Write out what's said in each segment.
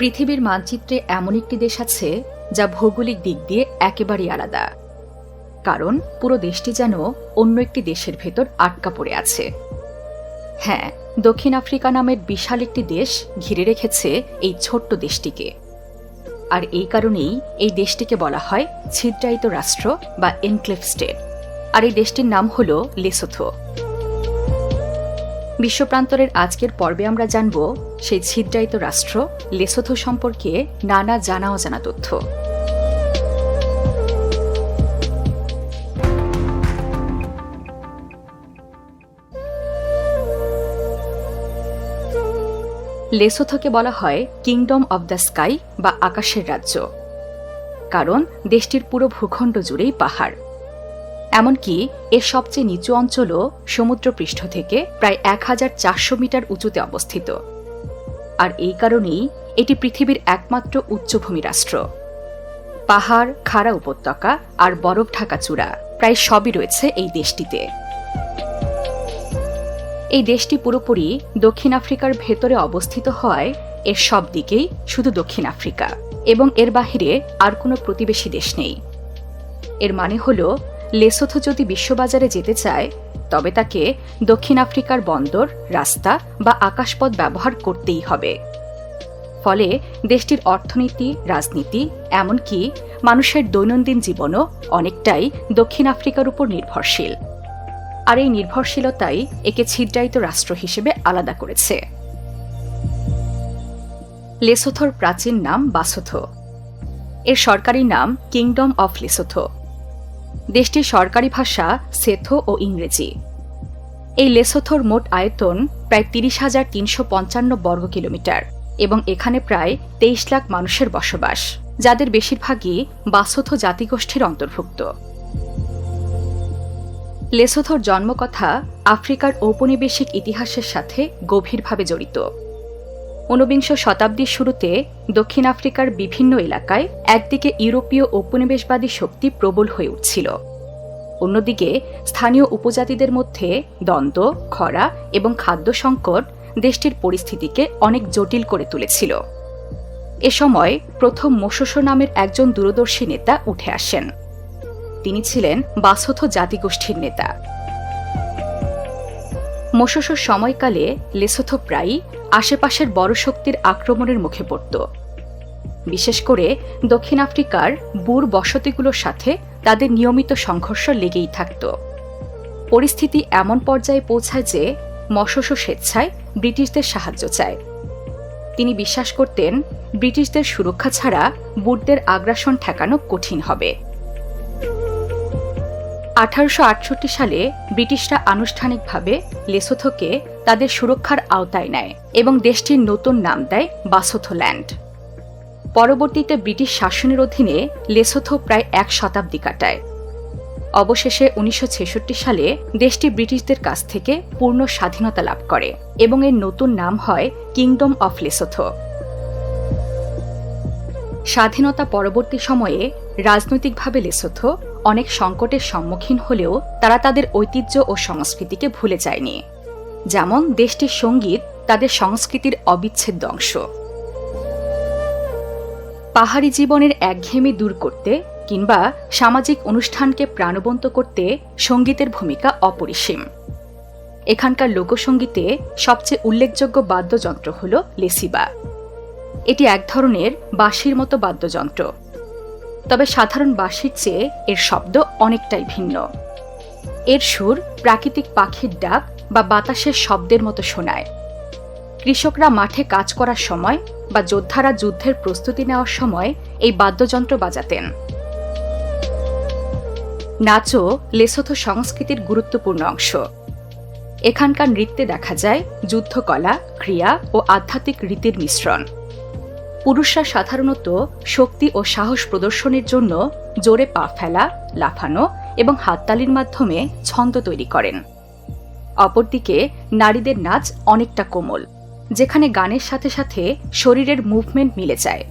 পৃথিবীর মানচিত্রে এমন একটি দেশ আছে, যা ভৌগোলিক দিক দিয়ে একেবারেই আলাদা। কারণ পুরো দেশটি যেন অন্য একটি দেশের ভেতর আটকা পড়ে আছে। হ্যাঁ দক্ষিণ আফ্রিকা নামের বিশাল একটি দেশ ঘিরে রেখেছে এই ছোট্ট দেশটিকে। আর এই কারণেই এই দেশটিকে বলা হয় ছিদ্রায়িত রাষ্ট্র বা এনক্লেভ স্টেট। আর এই দেশটির নাম হল লেসোথো। বিশ্বপ্রান্তরের আজকের পর্বে আমরা জানব সেই ছিদ্রায়িত রাষ্ট্র, লেসোথো সম্পর্কে নানা জানা অজানা তথ্য। লেসোথোকে বলা হয় কিংডম অব দ্য স্কাই বা আকাশের রাজ্য। কারণ দেশটির পুরো ভূখণ্ড জুড়েই পাহাড়। এমনকি এর সবচেয়ে নিচু অঞ্চলও সমুদ্রপৃষ্ঠ থেকে প্রায় এক হাজার চারশো মিটার উঁচুতে অবস্থিত। আর এই কারণেই এটি পৃথিবীর একমাত্র উচ্চভূমি রাষ্ট্র। পাহাড়, খাড়া উপত্যকা আর বরফ ঢাকা চূড়া প্রায় সবই রয়েছে এই দেশটিতে। এই দেশটি পুরোপুরি দক্ষিণ আফ্রিকার ভেতরে অবস্থিত হওয়ায় এর সব দিকেই শুধু দক্ষিণ আফ্রিকা এবং এর বাহিরে আর কোনো প্রতিবেশী দেশ নেই। এর মানে হল লেসোথো যদি বিশ্ববাজারে যেতে চায়, তবে তাকে দক্ষিণ আফ্রিকার বন্দর, রাস্তা বা আকাশপথ ব্যবহার করতেই হবে। ফলে দেশটির অর্থনীতি, রাজনীতি, এমনকি মানুষের দৈনন্দিন জীবনও অনেকটাই দক্ষিণ আফ্রিকার উপর নির্ভরশীল। আর এই নির্ভরশীলতাই একে ছিদ্রায়িত রাষ্ট্র হিসেবে আলাদা করেছে। লেসোথোর প্রাচীন নাম বাসোথো। এর সরকারি নাম কিংডম অফ লেসোথো। দেশটির সরকারি ভাষা সেথো ও ইংরেজি। এই লেসোথোর মোট আয়তন প্রায় তিরিশ হাজার তিনশো পঞ্চান্ন বর্গ কিলোমিটার এবং এখানে প্রায় তেইশ লাখ মানুষের বসবাস, যাদের বেশিরভাগই বাসোথো জাতিগোষ্ঠীর অন্তর্ভুক্ত। লেসোথোর জন্মকথা আফ্রিকার ঔপনিবেশিক ইতিহাসের সাথে গভীরভাবে জড়িত। ঊনবিংশ শতাব্দীর শুরুতে দক্ষিণ আফ্রিকার বিভিন্ন এলাকায় একদিকে ইউরোপীয় ঔপনিবেশবাদী শক্তি প্রবল হয়ে উঠছিল। অন্যদিকে স্থানীয় উপজাতিদের মধ্যে দ্বন্দ্ব, খরা এবং খাদ্য সংকট দেশটির পরিস্থিতিকে অনেক জটিল করে তুলেছিল। এ সময় প্রথম মোশোসো নামের একজন দূরদর্শী নেতা উঠে আসেন। তিনি ছিলেন বাসথ জাতিগোষ্ঠীর নেতা। মোশোসোর সময়কালে লেসোথো প্রায়ই আশেপাশের বড় শক্তির আক্রমণের মুখে পড়ত। বিশেষ করে দক্ষিণ আফ্রিকার বুর বসতিগুলোর সাথে তাদের নিয়মিত সংঘর্ষ লেগেই থাকত। পরিস্থিতি এমন পর্যায়ে পৌঁছায় যে মশোসো স্বেচ্ছায় ব্রিটিশদের সাহায্য চায়। তিনি বিশ্বাস করতেন, ব্রিটিশদের সুরক্ষা ছাড়া বুটদের আগ্রাসন ঠেকানো কঠিন হবে। আঠারোশো আটষট্টি সালে ব্রিটিশরা আনুষ্ঠানিকভাবে লেসোথোকে তাদের সুরক্ষার আওতায় নেয় এবং দেশটির নতুন নাম দেয় বাসোথোল্যান্ড। পরবর্তীতে ব্রিটিশ শাসনের অধীনে লেসোথো প্রায় এক শতাব্দী কাটায়। অবশেষে উনিশশো ছেষট্টি সালে দেশটি ব্রিটিশদের কাছ থেকে পূর্ণ স্বাধীনতা লাভ করে এবং এর নতুন নাম হয় কিংডম অফ লেসোথো। স্বাধীনতা পরবর্তী সময়ে রাজনৈতিকভাবে লেসোথো অনেক সংকটের সম্মুখীন হলেও তারা তাদের ঐতিহ্য ও সংস্কৃতিকে ভুলে যায়নি। যেমন দেশটির সংগীত তাদের সংস্কৃতির অবিচ্ছেদ্য অংশ। পাহাড়ি জীবনের একঘেয়েমি দূর করতে কিংবা সামাজিক অনুষ্ঠানকে প্রাণবন্ত করতে সঙ্গীতের ভূমিকা অপরিসীম। এখানকার লোকসঙ্গীতে সবচেয়ে উল্লেখযোগ্য বাদ্যযন্ত্র হল লেসিবা। এটি এক ধরনের বাঁশির মতো বাদ্যযন্ত্র। তবে সাধারণ বাঁশির চেয়ে এর শব্দ অনেকটাই ভিন্ন। এর সুর প্রাকৃতিক পাখির ডাক বা বাতাসের শব্দের মতো শোনায়। কৃষকরা মাঠে কাজ করার সময় বা যোদ্ধারা যুদ্ধের প্রস্তুতি নেওয়ার সময় এই বাদ্যযন্ত্র বাজাতেন। নাচও লেসোথো সংস্কৃতির গুরুত্বপূর্ণ অংশ। এখানকার নৃত্যে দেখা যায় যুদ্ধকলা, ক্রিয়া ও আধ্যাত্মিক রীতির মিশ্রণ। পুরুষরা সাধারণত শক্তি ও সাহস প্রদর্শনের জন্য জোরে পা ফেলা, লাফানো এবং হাততালির মাধ্যমে ছন্দ তৈরি করেন। অপরদিকে নারীদের নাচ অনেকটা কোমল, যেখানে গানের সাথে সাথে শরীরের মুভমেন্ট মিলে যায়।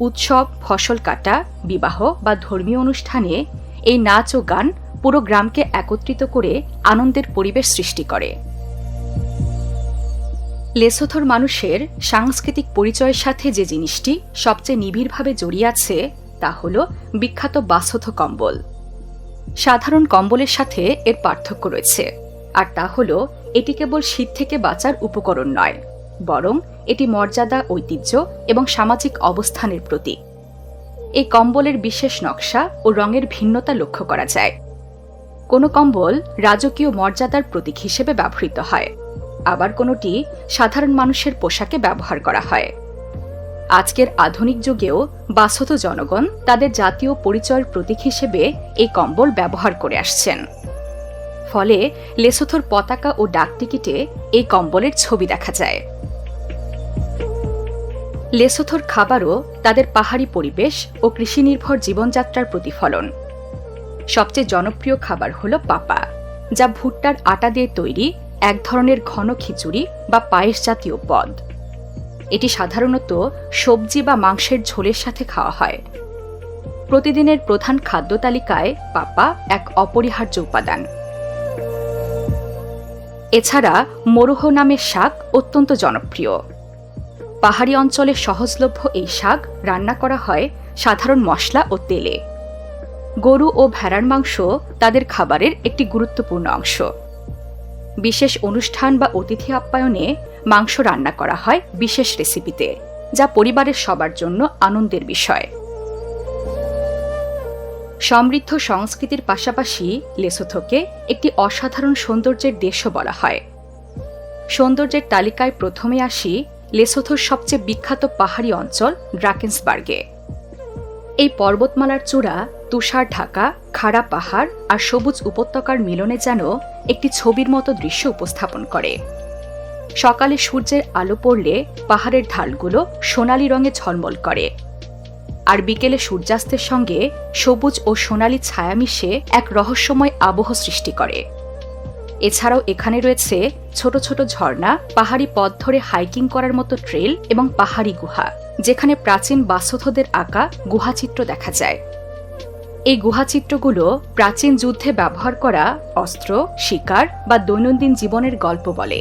উৎসব, ফসল কাটা, বিবাহ বা ধর্মীয় অনুষ্ঠানে এই নাচ ও গান পুরো গ্রামকে একত্রিত করে আনন্দের পরিবেশ সৃষ্টি করে। লেসোথোর মানুষের সাংস্কৃতিক পরিচয়ের সাথে যে জিনিসটি সবচেয়ে নিবিড়ভাবে জড়িয়ে আছে, তা হল বিখ্যাত বাসথ কম্বল। সাধারণ কম্বলের সাথে এর পার্থক্য রয়েছে, আর তা হল এটি কেবল শীত থেকে বাঁচার উপকরণ নয়, বরং এটি মর্যাদা, ঐতিহ্য এবং সামাজিক অবস্থানের প্রতীক। এই কম্বলের বিশেষ নকশা ও রঙের ভিন্নতা লক্ষ্য করা যায়। কোনো কম্বল রাজকীয় মর্যাদার প্রতীক হিসেবে ব্যবহৃত হয়। আবার কোনোটি সাধারণ মানুষের পোশাকে ব্যবহার করা হয়। আজকের আধুনিক যুগেও বাসত জনগণ তাদের জাতীয় পরিচয়ের প্রতীক হিসেবে এই কম্বল ব্যবহার করে আসছেন। ফলে লেসোথোর পতাকা ও ডাকটিকিটে এই কম্বলের ছবি দেখা যায়। লেসোথোর খাবারও তাদের পাহাড়ি পরিবেশ ও কৃষি নির্ভর জীবনযাত্রার প্রতিফলন। সবচেয়ে জনপ্রিয় খাবার হল পাপা, যা ভুট্টার আটা দিয়ে তৈরি এক ধরনের ঘন খিচুড়ি বা পায়েস জাতীয় পদ। এটি সাধারণত সবজি বা মাংসের ঝোলের সাথে খাওয়া হয়। প্রতিদিনের প্রধান খাদ্য তালিকায় পাপা এক অপরিহার্য উপাদান। এছাড়া মরুহ নামের শাক অত্যন্ত জনপ্রিয়। পাহাড়ি অঞ্চলে সহজলভ্য এই শাক রান্না করা হয় সাধারণ মশলা ও তেলে। গরু ও ভেড়ার মাংস তাদের খাবারের একটি গুরুত্বপূর্ণ অংশ। বিশেষ অনুষ্ঠান বা অতিথি আপ্যায়নে মাংস রান্না করা হয় বিশেষ রেসিপিতে, যা পরিবারের সবার জন্য আনন্দের বিষয়। সমৃদ্ধ সংস্কৃতির পাশাপাশি লেসোথোকে একটি অসাধারণ সৌন্দর্যের দেশও বলা হয়। সৌন্দর্যের তালিকায় প্রথমে আসি লেসোথোর সবচেয়ে বিখ্যাত পাহাড়ি অঞ্চল ড্রাকেন্সবার্গে। এই পর্বতমালার চূড়া তুষার ঢাকা, খাড়া পাহাড় আর সবুজ উপত্যকার মিলনে যেন একটি ছবির মতো দৃশ্য উপস্থাপন করে। সকালে সূর্যের আলো পড়লে পাহাড়ের ঢালগুলো সোনালি রঙে ঝলমল করে। আর বিকেলে সূর্যাস্তের সঙ্গে সবুজ ও সোনালি ছায়া মিশে এক রহস্যময় আবহ সৃষ্টি করে। এছাড়াও এখানে রয়েছে ছোট ছোট ঝর্ণা, পাহাড়ি পথ ধরে হাইকিং করার মতো ট্রেল এবং পাহাড়ি গুহা, যেখানে প্রাচীন বাসথদের আঁকা গুহাচিত্র দেখা যায়। এই গুহাচিত্রগুলো প্রাচীন যুদ্ধে ব্যবহার করা অস্ত্র, শিকার বা দৈনন্দিন জীবনের গল্প বলে।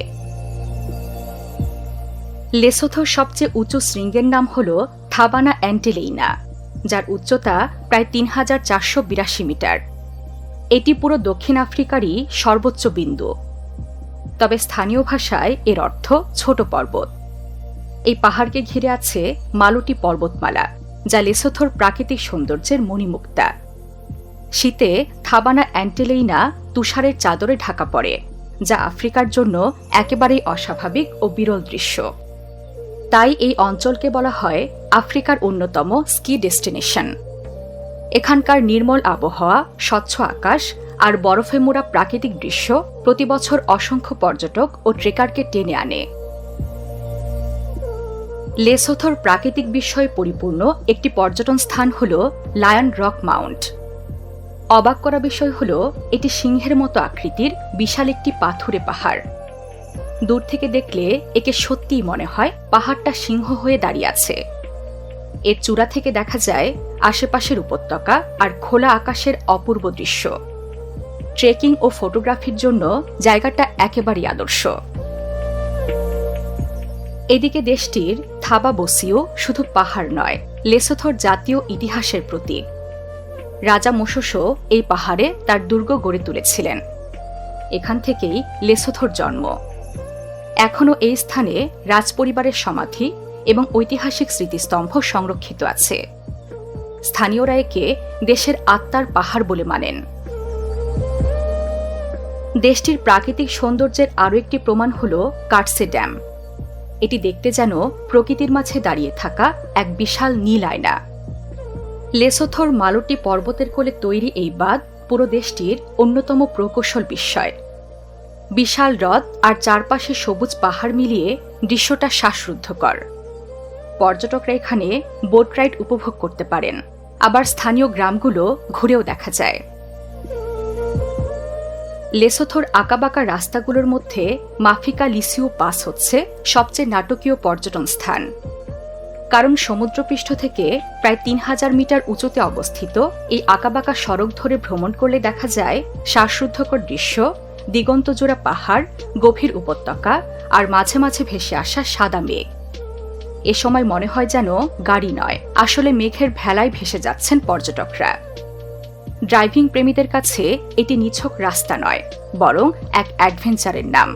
লেসোথোর সবচেয়ে উঁচু শৃঙ্গের নাম হল থাবানা অ্যান্টেলেইনা, যার উচ্চতা প্রায় তিন হাজার চারশো বিরাশি মিটার। এটি পুরো দক্ষিণ আফ্রিকারই সর্বোচ্চ বিন্দু। তবে স্থানীয় ভাষায় এর অর্থ ছোট পর্বত। এই পাহাড়কে ঘিরে আছে মালুটি পর্বতমালা, যা লেসোথোর প্রাকৃতিক সৌন্দর্যের মণিমুক্তা। শীতে থাবানা অ্যান্টেলেইনা তুষারের চাদরে ঢাকা পড়ে, যা আফ্রিকার জন্য একেবারেই অস্বাভাবিক ও বিরল দৃশ্য। তাই এই অঞ্চলকে বলা হয় আফ্রিকার অন্যতম স্কি ডেস্টিনেশন। এখানকার নির্মল আবহাওয়া, স্বচ্ছ আকাশ আর বরফে মোড়া প্রাকৃতিক দৃশ্য প্রতি বছর অসংখ্য পর্যটক ও ট্রেকারকে টেনে আনে। লেসোথোর প্রাকৃতিক বিষয়ে পরিপূর্ণ একটি পর্যটন স্থান হল লায়ন রক মাউন্ট। অবাক করা বিষয় হল, এটি সিংহের মতো আকৃতির বিশাল একটি পাথুরে পাহাড়। দূর থেকে দেখলে একে সত্যিই মনে হয় পাহাড়টা সিংহ হয়ে দাঁড়িয়ে আছে। এর চূড়া থেকে দেখা যায় আশেপাশের উপত্যকা আর খোলা আকাশের অপূর্ব দৃশ্য। ট্রেকিং ও ফটোগ্রাফির জন্য জায়গাটা একেবারেই আদর্শ। এদিকে দেশটির থাবা বসিও শুধু পাহাড় নয়, লেসোথর জাতীয় ইতিহাসের প্রতীক। রাজা মোশোসো এই পাহাড়ে তার দুর্গ গড়ে তুলেছিলেন। এখান থেকেই লেসোথোর জন্ম। এখনও এই স্থানে রাজপরিবারের সমাধি এবং ঐতিহাসিক স্মৃতিস্তম্ভ সংরক্ষিত আছে। স্থানীয়রা একে দেশের আত্মার পাহাড় বলে মানেন। দেশটির প্রাকৃতিক সৌন্দর্যের আরও একটি প্রমাণ হল কাটসে ড্যাম। এটি দেখতে যেন প্রকৃতির মাঝে দাঁড়িয়ে থাকা এক বিশাল নীল আয়না। লেসোথোর মালটি পর্বতের কোলে তৈরি এই বাঁধ পুরো দেশটির অন্যতম প্রকৌশল বিস্ময়। বিশাল হ্রদ আর চারপাশে সবুজ পাহাড় মিলিয়ে দৃশ্যটা শ্বাসরুদ্ধকর। পর্যটকরা এখানে বোট রাইড উপভোগ করতে পারেন। আবার স্থানীয় গ্রামগুলো ঘুরেও দেখা যায়। লেসোথোর আঁকাবাঁকা রাস্তাগুলোর মধ্যে মাফিকা লিসিও পাস হচ্ছে সবচেয়ে নাটকীয় পর্যটন স্থান। কারণ সমুদ্রপৃষ্ঠ থেকে প্রায় তিন হাজার মিটার উঁচুতে অবস্থিত এই আঁকাবাঁকা সড়ক ধরে ভ্রমণ করলে দেখা যায় শ্বাসরুদ্ধকর দৃশ্য, দিগন্তজোড়া পাহাড়, গভীর উপত্যকা আর মাঝে মাঝে ভেসে আসা সাদা মেঘ। এ সময় মনে হয় যেন গাড়ি নয়, আসলে মেঘের ভেলায় ভেসে যাচ্ছেন পর্যটকরা। ড্রাইভিং প্রেমীদের কাছে এটি নিছক রাস্তা নয়, বরং এক অ্যাডভেঞ্চারের নাম।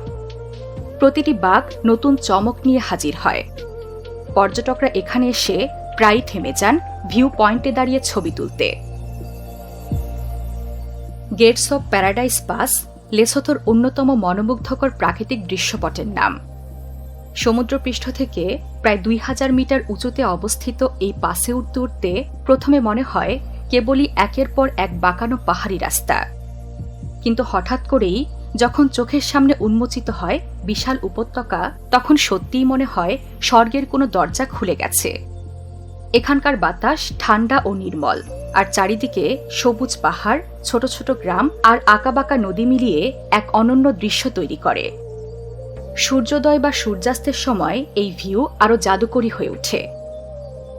প্রতিটি বাঘ নতুন চমক নিয়ে হাজির হয়। পর্যটকরা এখানে এসে প্রায় থেমে যান ভিউ পয়েন্টে দাঁড়িয়ে ছবি তুলতে। গেটস অব প্যারাডাইস পাস, লেসোথোর অন্যতম মনোমুগ্ধকর প্রাকৃতিক দৃশ্যপটের নাম। সমুদ্রপৃষ্ঠ থেকে প্রায় দুই হাজার মিটার উঁচুতে অবস্থিত এই পাসে উঠতে উঠতে প্রথমে মনে হয় কেবলই একের পর এক বাঁকানো পাহাড়ি রাস্তা। কিন্তু হঠাৎ করেই যখন চোখের সামনে উন্মোচিত হয় বিশাল উপত্যকা, তখন সত্যিই মনে হয় স্বর্গের কোনো দরজা খুলে গেছে। এখানকার বাতাস ঠান্ডা ও নির্মল, আর চারিদিকে সবুজ পাহাড়, ছোট ছোট গ্রাম আর আঁকাবাঁকা নদী মিলিয়ে এক অনন্য দৃশ্য তৈরি করে। সূর্যোদয় বা সূর্যাস্তের সময় এই ভিউ আরও জাদুকরী হয়ে ওঠে।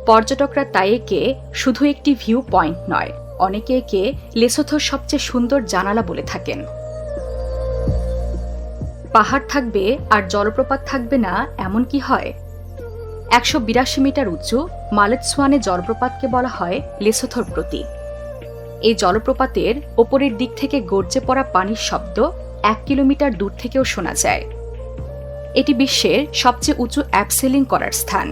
পর্যটকরা তাই একে শুধু একটি ভিউ পয়েন্ট নয়, অনেকে একে লেসোথোর সবচেয়ে সুন্দর জানালা বলে থাকেন। পাহাড় থাকবে আর জলপ্রপাত থাকবে না, এমন কি হয়? একশো বিরাশি মিটার উঁচু মালেতসোয়ানে জলপ্রপাতকে বলা হয় লেসোথোর প্রতীক। এই জলপ্রপাতের ওপরের দিক থেকে গর্জে পড়া পানির শব্দ এক কিলোমিটার দূর থেকেও শোনা যায়। এটি বিশ্বের সবচেয়ে উঁচু অ্যাপসেলিং করার স্থান।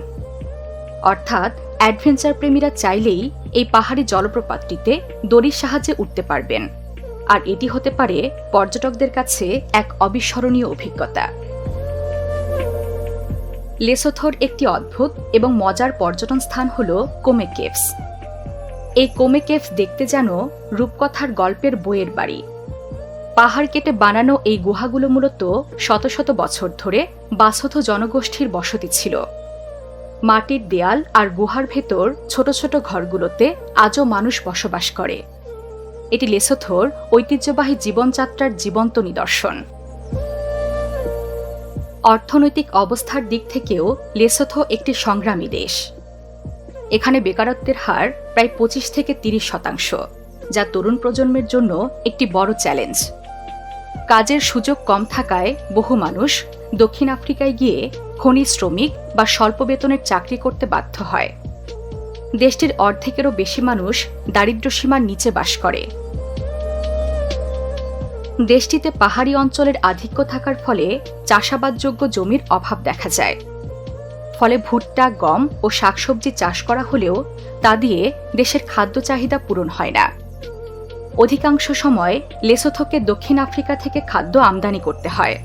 অর্থাৎ অ্যাডভেঞ্চার প্রেমীরা চাইলেই এই পাহাড়ি জলপ্রপাতটিতে দড়ির সাহায্যে উঠতে পারবেন। আর এটি হতে পারে পর্যটকদের কাছে এক অবিস্মরণীয় অভিজ্ঞতা। লেসোথোর একটি অদ্ভুত এবং মজার পর্যটন স্থান হল কোমে কেভস। এই কোমে কেভস দেখতে যেন রূপকথার গল্পের বইয়ের বাড়ি। পাহাড় কেটে বানানো এই গুহাগুলো মূলত শত শত বছর ধরে বাসথ জনগোষ্ঠীর বসতি ছিল। মাটির দেয়াল আর গুহার ভেতর ছোট ছোট ঘরগুলোতে আজও মানুষ বসবাস করে। এটি লেসোথোর ঐতিহ্যবাহী জীবনযাত্রার জীবন্ত নিদর্শন। অর্থনৈতিক অবস্থার দিক থেকেও লেসোথো একটি সংগ্রামী দেশ। এখানে বেকারত্বের হার প্রায় পঁচিশ থেকে তিরিশ শতাংশ, যা তরুণ প্রজন্মের জন্য একটি বড় চ্যালেঞ্জ। কাজের সুযোগ কম থাকায় বহু মানুষ দক্ষিণ আফ্রিকায় গিয়ে খনি শ্রমিক বা স্বল্প বেতনের চাকরি করতে বাধ্য হয়। দেশটির অর্ধেকেরও বেশি মানুষ দারিদ্র্যসীমার নিচে বাস করে। দেশটিতে পাহাড়ি অঞ্চলের আধিক্য থাকার ফলে চাষাবাদযোগ্য জমির অভাব দেখা যায়। ফলে ভুট্টা, গম ও শাকসবজি চাষ করা হলেও তা দিয়ে দেশের খাদ্য চাহিদা পূরণ হয় না। অধিকাংশ সময় লেসোথোকে দক্ষিণ আফ্রিকা থেকে খাদ্য আমদানি করতে হয়।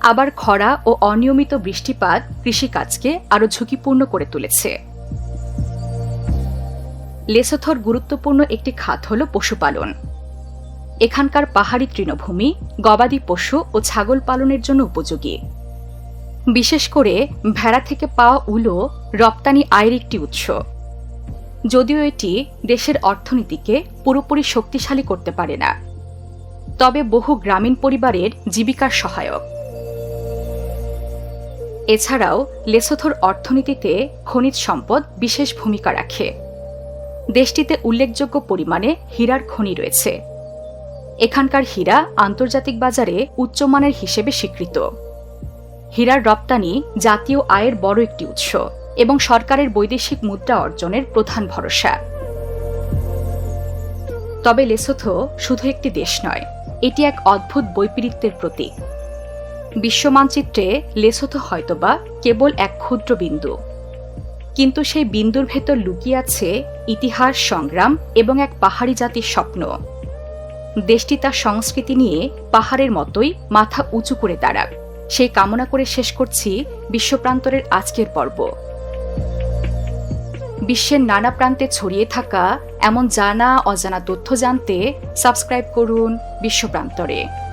আবার খরা ও অনিয়মিত বৃষ্টিপাত কৃষিকাজকে আরও ঝুঁকিপূর্ণ করে তুলেছে। লেসোথোর গুরুত্বপূর্ণ একটি খাত হল পশুপালন। এখানকার পাহাড়ি তৃণভূমি, গবাদি পশু ও ছাগল পালনের জন্য উপযোগী। বিশেষ করে ভেড়া থেকে পাওয়া উলো রপ্তানি আয়ের একটি উৎস। যদিও এটি দেশের অর্থনীতিকে পুরোপুরি শক্তিশালী করতে পারে না। তবে বহু গ্রামীণ পরিবারের জীবিকার সহায়ক। এছাড়াও লেসোথোর অর্থনীতিতে খনিজ সম্পদ বিশেষ ভূমিকা রাখে। দেশটিতে উল্লেখযোগ্য পরিমাণে হীরার খনি রয়েছে। এখানকার হীরা আন্তর্জাতিক বাজারে উচ্চমানের হিসেবে স্বীকৃত। হীরার রপ্তানি জাতীয় আয়ের বড় একটি উৎস এবং সরকারের বৈদেশিক মুদ্রা অর্জনের প্রধান ভরসা। তবে লেসোথো শুধু একটি দেশ নয়, এটি এক অদ্ভুত বৈপরীত্যের প্রতীক। বিশ্বমানচিত্রে লেসোথো হয়তোবা কেবল এক ক্ষুদ্র বিন্দু। কিন্তু সেই বিন্দুর ভেতর লুকিয়ে আছে ইতিহাস সংগ্রাম এবং এক পাহাড়ি জাতির স্বপ্ন। দেশটি তার সংস্কৃতি নিয়ে পাহাড়ের মতোই মাথা উঁচু করে দাঁড়াক। সেই কামনা করে শেষ করছি বিশ্বপ্রান্তরের আজকের পর্ব। বিশ্বের নানা প্রান্তে ছড়িয়ে থাকা এমন জানা অজানা তথ্য জানতে সাবস্ক্রাইব করুন বিশ্বপ্রান্তরে।